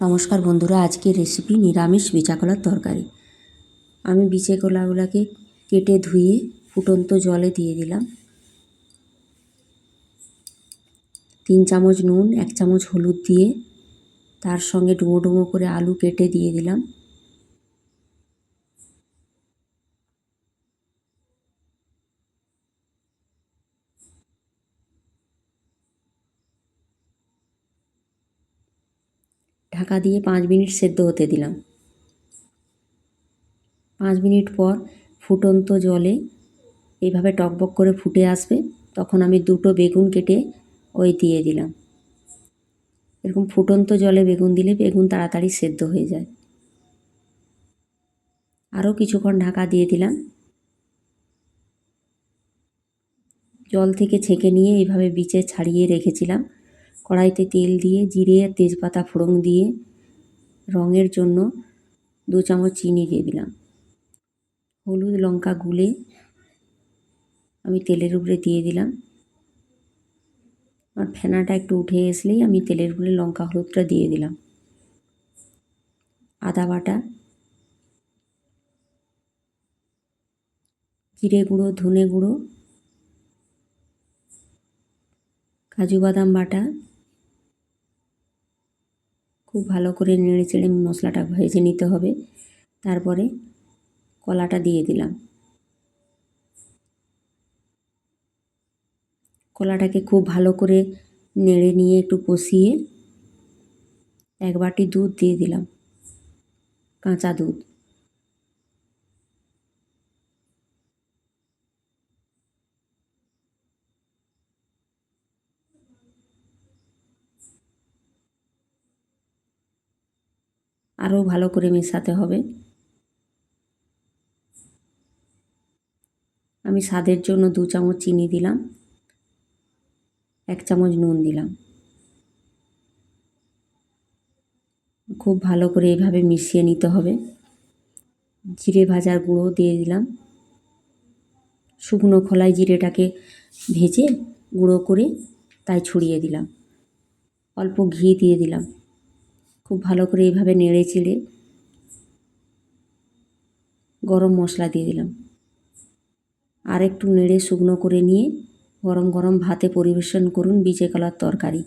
নমস্কার বন্ধুরা, আজকের রেসিপি নিরামিষ বিচাকলার তরকারি। আমি বিচে কলাগুলোকে কেটে ধুয়ে ফুটন্ত জলে দিয়ে দিলাম। তিন চামচ নুন, এক চামচ হলুদ দিয়ে তার সঙ্গে ডুমো ডুমো করে আলু কেটে দিয়ে দিলাম। ঢাকা দিয়ে পাঁচ মিনিট সেদ্ধ হতে দিলাম। পাঁচ মিনিট পর ফুটন্ত জলে এইভাবে টকবক করে ফুটে আসবে, তখন আমি দুটো বেগুন কেটে ওই দিয়ে দিলাম। এরকম ফুটন্ত জলে বেগুন দিলে বেগুন তাড়াতাড়ি সেদ্ধ হয়ে যায়। আরও কিছুক্ষণ ঢাকা দিয়ে দিলাম। জল থেকে ছেঁকে নিয়ে এইভাবে বিচে ছাড়িয়ে রেখেছিলাম। কড়াইতে তেল দিয়ে, জিরে আর তেজপাতা ফোড়ন দিয়ে রঙের জন্য দু চামচ চিনি দিয়ে দিলাম। হলুদ লঙ্কা গুলে আমি তেলের উপরে দিয়ে দিলাম। আর ফেনাটা একটু উঠে আসলেই আমি তেলের উপরে লঙ্কা হলুদটা দিয়ে দিলাম। আদা বাটা, জিরে গুঁড়ো, ধনে গুঁড়ো, কাজু বাদাম বাটা খুব ভালো করে নেড়ে চেড়ে মশলাটা ভেজে নিতে হবে। তারপরে কলাটা দিয়ে দিলাম। কলাটাকে খুব ভালো করে নেড়ে নিয়ে একটু কষিয়ে এক বাটি দুধ দিয়ে দিলাম, কাঁচা দুধ। আরও ভালো করে মেশাতে হবে। আমি স্বাদের জন্য দু চামচ চিনি দিলাম, এক চামচ নুন দিলাম। খুব ভালো করে এইভাবে মিশিয়ে নিতে হবে। জিরে ভাজার গুঁড়ো দিয়ে দিলাম। শুকনো খোলায় জিরেটাকে ভেজে গুঁড়ো করে তাই ছড়িয়ে দিলাম। অল্প ঘি দিয়ে দিলাম। খুব ভালো করে এইভাবে নেড়ে চেড়ে গরম মশলা দিয়ে দিলাম। আর একটু নেড়ে শুকনো করে নিয়ে গরম গরম ভাতে পরিবেশন করুন বিজে কলার তরকারি।